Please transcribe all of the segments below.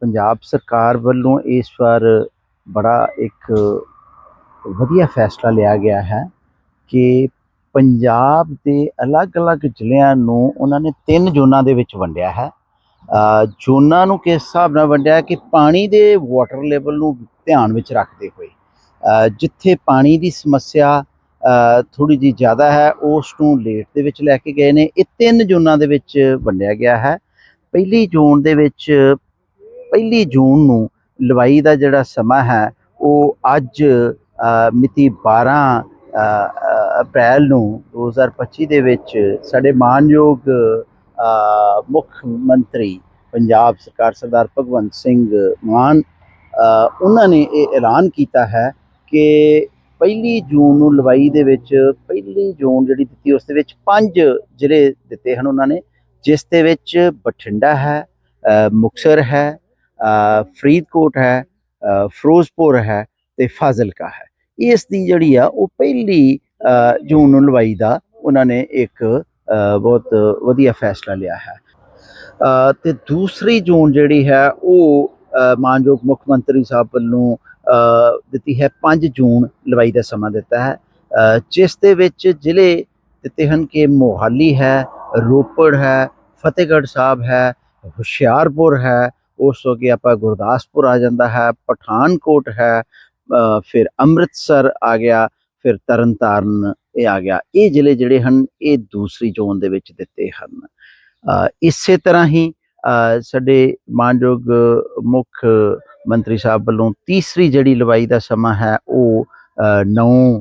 ਪੰਜਾਬ ਸਰਕਾਰ ਵੱਲੋਂ ਇਸ ਵਾਰ ਬੜਾ ਇੱਕ ਵਧੀਆ ਫੈਸਲਾ ਲਿਆ ਗਿਆ ਹੈ ਕਿ ਪੰਜਾਬ ਦੇ ਅਲੱਗ-ਅਲੱਗ ਜ਼ਿਲ੍ਹਿਆਂ ਨੂੰ ਉਹਨਾਂ ਨੇ ਤਿੰਨ ਜ਼ੋਨਾਂ ਦੇ ਵਿੱਚ ਵੰਡਿਆ ਹੈ। ਜ਼ੋਨਾਂ ਨੂੰ ਕਿਸ ਹਿਸਾਬ ਨਾਲ ਵੰਡਿਆ ਕਿ ਪਾਣੀ ਦੇ ਵਾਟਰ ਲੈਵਲ ਨੂੰ ਧਿਆਨ ਵਿੱਚ ਰੱਖਦੇ ਹੋਏ ਜਿੱਥੇ ਪਾਣੀ ਦੀ ਸਮੱਸਿਆ ਥੋੜੀ ਜੀ ਜ਼ਿਆਦਾ ਹੈ, ਉਸ ਨੂੰ ਲੇਟ ਦੇ ਵਿੱਚ ਲੈ ਕੇ ਗਏ ਨੇ। ਇਹ ਤਿੰਨ ਜ਼ੋਨਾਂ ਦੇ ਵਿੱਚ ਵੰਡਿਆ ਗਿਆ ਹੈ। ਪਹਿਲੀ ਜ਼ੋਨ ਦੇ ਵਿੱਚ ਪਹਿਲੀ ਜੂਨ ਨੂੰ ਲਵਾਈ ਦਾ ਜਿਹੜਾ ਸਮਾਂ ਹੈ ਉਹ ਅੱਜ ਮਿਤੀ 12 ਅ, ਅ, ਅਪ੍ਰੈਲ ਨੂੰ 2025 ਦੇ ਵਿੱਚ ਸਾਡੇ ਮਾਨਯੋਗ ਮੁੱਖ ਮੰਤਰੀ ਪੰਜਾਬ ਸਰਕਾਰ ਸਰਦਾਰ ਭਗਵੰਤ ਸਿੰਘ ਮਾਨ ਉਹਨਾਂ ਨੇ ਇਹ ਐਲਾਨ ਕੀਤਾ ਹੈ ਕਿ ਪਹਿਲੀ ਜੂਨ ਨੂੰ ਲਵਾਈ ਦੇ ਵਿੱਚ ਪਹਿਲੀ ਜੂਨ ਜਿਹੜੀ ਦਿੱਤੀ ਉਸ ਦੇ ਵਿੱਚ ਪੰਜ ਜ਼ਿਲ੍ਹੇ ਦਿੱਤੇ ਹਨ ਉਹਨਾਂ ਨੇ ਜਿਸ ਦੇ ਵਿੱਚ ਬਠਿੰਡਾ ਹੈ ਅ, ਮੁਕਤਸਰ ਹੈ ਫਰੀਦਕੋਟ ਹੈ ਫਿਰੋਜ਼ਪੁਰ ਹੈ ਤੇ ਫਾਜ਼ਿਲਕਾ ਹੈ। ਇਸ ਦੀ ਜਿਹੜੀ ਆ ਉਹ ਪਹਿਲੀ ਜੂਨ ਨੂੰ ਲਵਾਈ ਦਾ ਉਹਨਾਂ ਨੇ ਇੱਕ ਬਹੁਤ ਵਧੀਆ ਫੈਸਲਾ ਲਿਆ ਹੈ। ਅ, ਤੇ ਦੂਸਰੀ ਜੂਨ ਜਿਹੜੀ ਹੈ ਉਹ ਮਾਨਯੋਗ ਮੁੱਖ ਮੰਤਰੀ ਸਾਹਿਬ ਵੱਲੋਂ ਦਿੱਤੀ ਹੈ 5 ਜੂਨ ਲਵਾਈ ਦਾ ਸਮਾਂ ਦਿੱਤਾ ਹੈ। ਜਿਸ ਦੇ ਵਿੱਚ ਜ਼ਿਲ੍ਹੇ ਦਿੱਤੇ ਹਨ ਕਿ ਮੋਹਾਲੀ ਹੈ ਰੋਪੜ ਹੈ ਫਤਿਹਗੜ੍ਹ ਸਾਹਿਬ ਹੈ ਹੁਸ਼ਿਆਰਪੁਰ ਹੈ ਉਸ ਤੋਂ ਅੱਗੇ ਆਪਾਂ ਗੁਰਦਾਸਪੁਰ ਆ ਜਾਂਦਾ ਹੈ, ਪਠਾਨਕੋਟ ਹੈ ਫਿਰ ਅੰਮ੍ਰਿਤਸਰ ਆ ਗਿਆ, ਫਿਰ ਤਰਨਤਾਰਨ ਇਹ ਆ ਗਿਆ। ਇਹ ਜ਼ਿਲ੍ਹੇ ਜਿਹੜੇ ਹਨ, ਇਹ ਦੂਸਰੀ ਜ਼ੋਨ ਦੇ ਵਿੱਚ ਦਿੱਤੇ ਹਨ। ਇਸੇ ਤਰ੍ਹਾਂ ਹੀ ਸਾਡੇ ਮਾਨਯੋਗ ਮੁੱਖ ਮੰਤਰੀ ਸਾਹਿਬ ਵੱਲੋਂ ਤੀਸਰੀ ਜਿਹੜੀ ਲਵਾਈ ਦਾ ਸਮਾਂ ਹੈ, ਉਹ 9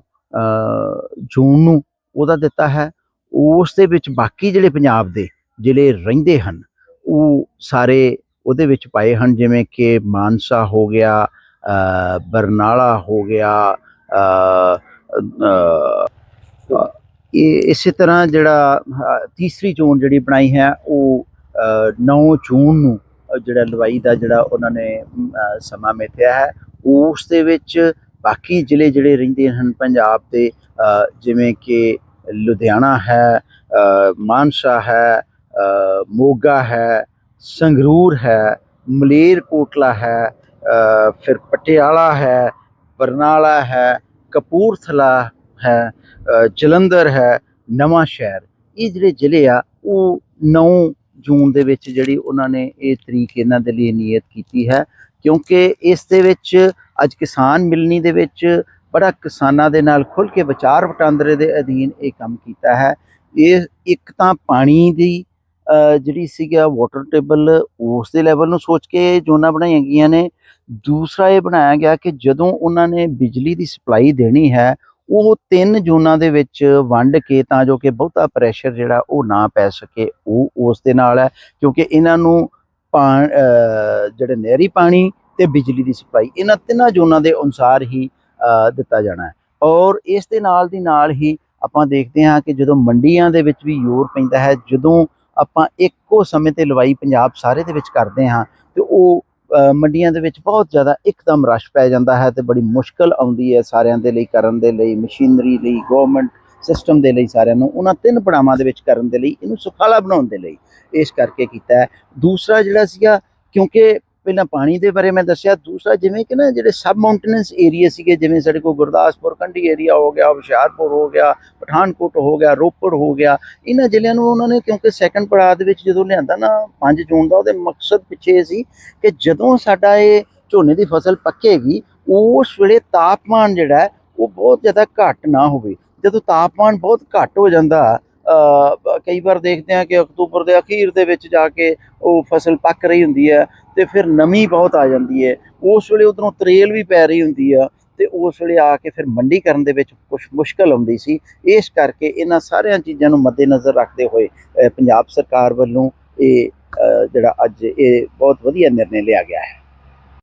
ਜੂਨ ਨੂੰ ਉਹਦਾ ਦਿੱਤਾ ਹੈ। ਉਸ ਦੇ ਵਿੱਚ ਬਾਕੀ ਜਿਹੜੇ ਪੰਜਾਬ ਦੇ ਜ਼ਿਲ੍ਹੇ ਰਹਿੰਦੇ ਹਨ, ਉਹ ਸਾਰੇ ਉਹਦੇ ਵਿੱਚ ਪਾਏ ਹਨ, ਜਿਵੇਂ ਕਿ ਮਾਨਸਾ ਹੋ ਗਿਆ ਬਰਨਾਲਾ ਹੋ ਗਿਆ ਇਹ ਇਸੇ ਤਰ੍ਹਾਂ ਜਿਹੜਾ ਤੀਸਰੀ ਚੋਣ ਜਿਹੜੀ ਬਣਾਈ ਹੈ, ਉਹ 9 ਜੂਨ ਨੂੰ ਜਿਹੜਾ ਲਵਾਈ ਦਾ ਜਿਹੜਾ ਉਹਨਾਂ ਨੇ ਸਮਾਂ ਮਿਥਿਆ ਹੈ, ਉਸ ਦੇ ਵਿੱਚ ਬਾਕੀ ਜ਼ਿਲ੍ਹੇ ਜਿਹੜੇ ਰਹਿੰਦੇ ਹਨ, ਪੰਜਾਬ ਦੇ ਜਿਵੇਂ ਕਿ ਲੁਧਿਆਣਾ ਹੈ ਮਾਨਸਾ ਹੈ ਮੋਗਾ ਹੈ ਸੰਗਰੂਰ ਹੈ ਮਲੇਰਕੋਟਲਾ ਹੈ ਫਿਰ ਪਟਿਆਲਾ ਹੈ, ਬਰਨਾਲਾ ਹੈ, ਕਪੂਰਥਲਾ ਹੈ ਜਲੰਧਰ ਹੈ, ਨਵਾਂ ਸ਼ਹਿਰ। ਇਹ ਜਿਹੜੇ ਜ਼ਿਲ੍ਹੇ ਆ, ਉਹ 9 ਜੂਨ ਦੇ ਵਿੱਚ ਜਿਹੜੀ ਉਹਨਾਂ ਨੇ ਇਹ ਤਰੀਕ ਇਹਨਾਂ ਦੇ ਲਈ ਨਿਯਤ ਕੀਤੀ ਹੈ, ਕਿਉਂਕਿ ਇਸ ਦੇ ਵਿੱਚ ਅੱਜ ਕਿਸਾਨ ਮਿਲਣੀ ਦੇ ਵਿੱਚ ਬੜਾ ਕਿਸਾਨਾਂ ਦੇ ਨਾਲ ਖੁੱਲ ਕੇ ਵਿਚਾਰ ਵਟਾਂਦਰੇ ਦੇ ਅਧੀਨ ਇਹ ਕੰਮ ਕੀਤਾ ਹੈ। ਇਹ ਇੱਕ ਤਾਂ ਪਾਣੀ ਦੀ ਜਿਹੜੀ ਸੀਗਾ ਵਾਟਰ ਟੇਬਲ ਉਸ ਦੇ ਲੈਵਲ ਨੂੰ ਸੋਚ ਕੇ ਜ਼ੋਨਾਂ ਬਣਾਈਆਂ ਗਈਆਂ ਨੇ, ਦੂਸਰਾ ਇਹ ਬਣਾਇਆ ਗਿਆ ਕਿ ਜਦੋਂ ਉਹਨਾਂ ਨੇ ਬਿਜਲੀ ਦੀ ਸਪਲਾਈ ਦੇਣੀ ਹੈ, ਉਹ ਤਿੰਨ ਜ਼ੋਨਾਂ ਦੇ ਵਿੱਚ ਵੰਡ ਕੇ ਤਾਂ ਜੋ ਕਿ ਬਹੁਤਾ ਪ੍ਰੈਸ਼ਰ ਜਿਹੜਾ ਉਹ ਨਾ ਪੈ ਸਕੇ, ਉਹ ਉਸ ਦੇ ਨਾਲ ਹੈ, ਕਿਉਂਕਿ ਇਹਨਾਂ ਨੂੰ ਪਾ- ਜਿਹੜੇ ਨਹਿਰੀ ਪਾਣੀ ਤੇ ਬਿਜਲੀ ਦੀ ਸਪਲਾਈ ਇਹਨਾਂ ਤਿੰਨਾਂ ਜ਼ੋਨਾਂ ਦੇ ਅਨੁਸਾਰ ਹੀ ਦਿੱਤਾ ਜਾਣਾ ਹੈ। ਔਰ ਇਸ ਦੇ ਨਾਲ ਦੀ ਨਾਲ ਹੀ ਆਪਾਂ ਦੇਖਦੇ ਹਾਂ ਕਿ ਜਦੋਂ ਮੰਡੀਆਂ ਦੇ ਵਿੱਚ ਵੀ ਜ਼ੋਰ ਪੈਂਦਾ ਹੈ, ਜਦੋਂ ਆਪਾਂ ਇੱਕੋ ਸਮੇਂ ਤੇ ਲਵਾਈ ਪੰਜਾਬ ਸਾਰੇ ਦੇ ਵਿੱਚ ਕਰਦੇ ਹਾਂ ਤੇ ਉਹ ਮੰਡੀਆਂ ਦੇ ਵਿੱਚ ਬਹੁਤ ਜ਼ਿਆਦਾ ਇੱਕਦਮ ਰਸ਼ ਪੈ ਜਾਂਦਾ ਹੈ ਤੇ ਬੜੀ ਮੁਸ਼ਕਲ ਆਉਂਦੀ ਹੈ ਸਾਰਿਆਂ ਦੇ ਲਈ, ਕਰਨ ਦੇ ਲਈ, ਮਸ਼ੀਨਰੀ ਲਈ ਗਵਰਨਮੈਂਟ ਸਿਸਟਮ ਦੇ ਲਈ ਸਾਰਿਆਂ ਨੂੰ, ਉਹਨਾਂ ਤਿੰਨ ਪੜਾਵਾਂ ਦੇ ਵਿੱਚ ਕਰਨ ਦੇ ਲਈ, ਇਹਨੂੰ ਸੁਖਾਲਾ ਬਣਾਉਣ ਦੇ ਲਈ ਇਸ ਕਰਕੇ ਕੀਤਾ ਹੈ। ਦੂਸਰਾ ਜਿਹੜਾ ਸੀਗਾ, ਕਿਉਂਕਿ ਪਹਿਲਾਂ ਪਾਣੀ ਦੇ ਬਾਰੇ ਮੈਂ ਦੱਸਿਆ, ਦੂਸਰਾ ਜਿਵੇਂ ਕਿ ਨਾ ਜਿਹੜੇ ਸਬ ਮਾਊਂਟੇਨਸ ਏਰੀਆ ਸੀਗੇ, ਜਿਵੇਂ ਸਾਡੇ ਕੋਲ ਗੁਰਦਾਸਪੁਰ, ਕੰਢੀ ਏਰੀਆ ਹੋ ਗਿਆ, ਹੁਸ਼ਿਆਰਪੁਰ ਹੋ ਗਿਆ, ਪਠਾਨਕੋਟ ਹੋ ਗਿਆ, ਰੋਪੜ ਹੋ ਗਿਆ, ਇਹਨਾਂ ਜ਼ਿਲ੍ਹਿਆਂ ਨੂੰ ਉਹਨਾਂ ਨੇ ਕਿਉਂਕਿ ਸੈਕੰਡ ਪੜਾਅ ਦੇ ਵਿੱਚ ਜਦੋਂ ਲਿਆਂਦਾ ਨਾ 5 ਜੂਨ ਦਾ, ਉਹਦੇ ਮਕਸਦ ਪਿੱਛੇ ਇਹ ਸੀ ਕਿ ਜਦੋਂ ਸਾਡਾ ਇਹ ਝੋਨੇ ਦੀ ਫਸਲ ਪੱਕੇਗੀ, ਉਸ ਵੇਲੇ ਤਾਪਮਾਨ ਜਿਹੜਾ ਉਹ ਬਹੁਤ ਜ਼ਿਆਦਾ ਘੱਟ ਨਾ ਹੋਵੇ। ਜਦੋਂ ਤਾਪਮਾਨ ਬਹੁਤ ਘੱਟ ਹੋ ਜਾਂਦਾ ਕਈ ਵਾਰ ਦੇਖਦੇ ਹਾਂ ਕਿ ਅਕਤੂਬਰ ਦੇ ਅਖੀਰ ਦੇ ਵਿੱਚ ਜਾ ਕੇ ਉਹ ਫਸਲ ਪੱਕ ਰਹੀ ਹੁੰਦੀ ਹੈ ਤੇ ਫਿਰ ਨਮੀ ਬਹੁਤ ਆ ਜਾਂਦੀ ਹੈ। ਉਸ ਵੇਲੇ ਉਧਰੋਂ ਤਰੇਲ ਵੀ ਪੈ ਰਹੀ ਹੁੰਦੀ ਆ ਤੇ ਉਸ ਵੇਲੇ ਆ ਕੇ ਫਿਰ ਮੰਡੀ ਕਰਨ ਦੇ ਵਿੱਚ ਕੁਝ ਮੁਸ਼ਕਲ ਆਉਂਦੀ ਸੀ। ਇਸ ਕਰਕੇ ਇਹਨਾਂ ਸਾਰਿਆਂ ਚੀਜ਼ਾਂ ਨੂੰ ਮੱਦੇਨਜ਼ਰ ਰੱਖਦੇ ਹੋਏ ਪੰਜਾਬ ਸਰਕਾਰ ਵੱਲੋਂ ਇਹ ਜਿਹੜਾ ਅੱਜ ਇਹ ਬਹੁਤ ਵਧੀਆ ਨਿਰਣੇ ਲਿਆ ਗਿਆ ਹੈ।